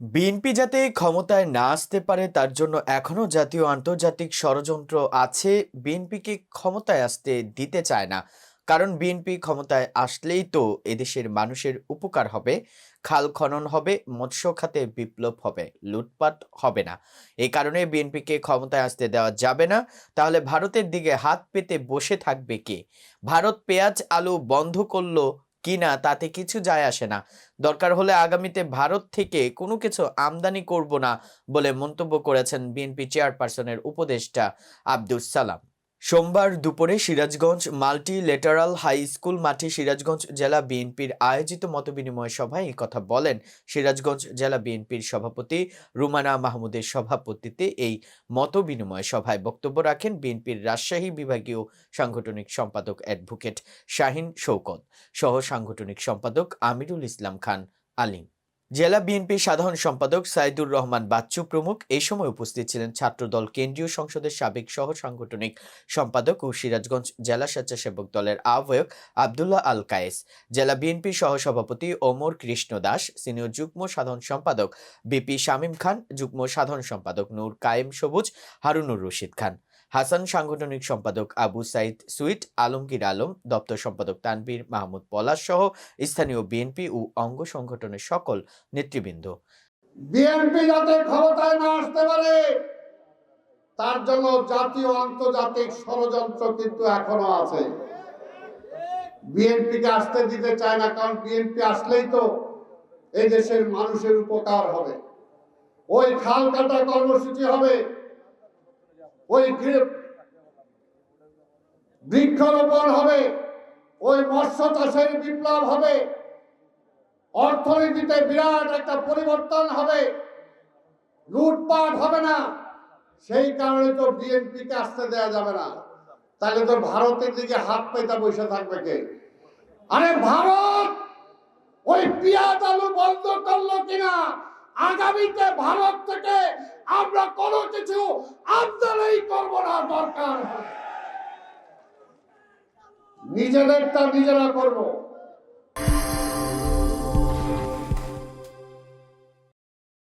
BNP যাতে ক্ষমতায় না আসতে পারে, তার জন্য এখনও জাতীয় আন্তর্জাতিক ষড়যন্ত্র আছে। বিএনপিকে ক্ষমতায় আসতে দিতে চায় না। কারণ বিএনপি ক্ষমতায় আসলেই তো এদেশের মানুষের উপকার হবে। খাল খনন হবে, মৎস্য খাতে বিপ্লব হবে, লুটপাট হবে না। এই কারণে বিএনপিকে ক্ষমতায় আসতে দেওয়া যাবে না। তাহলে ভারতের দিকে হাত পেতে বসে থাকবে কে? ভারত পেঁয়াজ আলু বন্ধ করল কিনা তাতে কিছু যায় আসে না। দরকার হলে আগামীতে ভারত থেকে কোনো কিছু আমদানি করব না বলে মন্তব্য করেছেন বিএনপি চেয়ারপারসনের উপদেষ্টা আব্দুস সালাম। সোমবার দুপুরে Sirajganj multi lateral high school মাঠে সিরাজগঞ্জ জেলা বিএনপির আয়োজিত মতবিনিময় সভায় কথা বলেন সিরাজগঞ্জ জেলা বিএনপির সভাপতি রুমানা মাহমুদের সভাপতিত্বে এই মতবিনিময় সভায় বক্তব্য রাখেন বিএনপির রাজশাহী বিভাগীয় সাংগঠনিক সম্পাদক অ্যাডভোকেট শাহিন শৌকত, সহ সাংগঠনিক সম্পাদক আমিরুল ইসলাম খান আলিম। জেলা বিএনপি সাধারণ সম্পাদক সাইদুর রহমান বাচ্চু প্রমুখ এই সময় উপস্থিত ছিলেন ছাত্রদল কেন্দ্রীয় সংসদের সাবেক সহ সাংগঠনিক সম্পাদক ও সিরাজগঞ্জ জেলা স্বেচ্ছাসেবক দলের আহ্বায়ক আবদুল্লাহ আল কায়েস, জেলা বিএনপির সহসভাপতি ওমর কৃষ্ণ দাস, সিনিয়র যুগ্ম সাধারণ সম্পাদক বিপি শামীম খান, যুগ্ম সাধারণ সম্পাদক নূর কায়েম সবুজ, হারুনুর রশিদ খান। হাসান সাংগঠনিক সম্পাদক আবু সাইদ সুইট, আলমগীর আলম, দপ্তর সম্পাদক তানবীর মাহমুদ পলাশ সহ স্থানীয় বিএনপি ও অঙ্গ সংগঠনের সকল নেতৃবৃন্দ। বিএনপি যাতে ক্ষমতায় না আসতে পারে, তার জন্য জাতীয় আন্তর্জাতিক ষড়যন্ত্র কিন্তু এখনও আছে। বিএনপিকে আসতে দিতে চায় না, কারণ বিএনপি আসলেই তো এই দেশের মানুষের উপকার হবে। ওই খাল কাটা কর্মসূচি হবে ওই বৃক্ষরোপণ হবে, ওই মৎস্য চাষের বিপ্লব হবে, অর্থনীতিতে বিরাট একটা পরিবর্তন হবে, লুটপাট হবে না, সেই কারণে তো বিএনপিকে আসতে দেওয়া যাবে না। তাহলে তো ভারতের দিকে হাত পেতে বসে থাকবে কে? আরে ভারত ওই পেঁয়াজ আলু বন্ধ করল কিনা? আগামীতে ভারত থেকে আমরা কোনো কিছু আমদানি করব না দরকার হলে। নিজেদেরটা নিজেরা করব